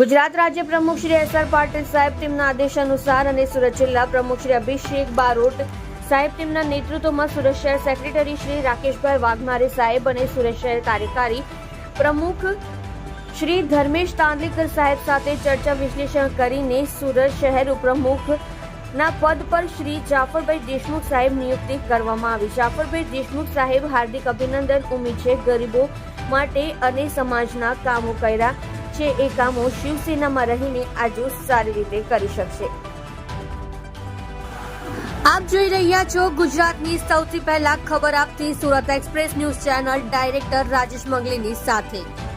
ગુજરાત રાજ્ય પ્રમુખ Shri S R Patil સાહેબ તેમના આદેશ અનુસાર અને સુરત જિલ્લા પ્રમુખ શ્રી અભિષેક બારોટ સાહેબ તેમના નેતૃત્વમાં સુરત શહેર સેક્રેટરી શ્રી રાકેશભાઈ વાઘમારે સાહેબ અને સુરત શહેર કાર્યકારી પ્રમુખ શ્રી ધર્મેશ તાંદલીકર સાહેબ સાથે ચર્ચા વિશ્લેષણ કરીને સુરત શહેર ઉપપ્રમુખ ના પદ પર શ્રી જાફરભાઈ દેશમુખ સાહેબ નિયુક્તિ કરવામાં આવી. જાફરભાઈ દેશમુખ સાહેબ હાર્દિક અભિનંદન ઉમી છે ગરીબો માટે અને સમાજના કામો કર્યા. છે એ કામો શિવસેનામાં રહીને આજુ સારી રીતે કરી શકશે. આપ જોઈ રહ્યા છો ગુજરાતની સૌથી પહેલા ખબર આપતી Surat express news channel director Rajesh મંગલીની સાથે.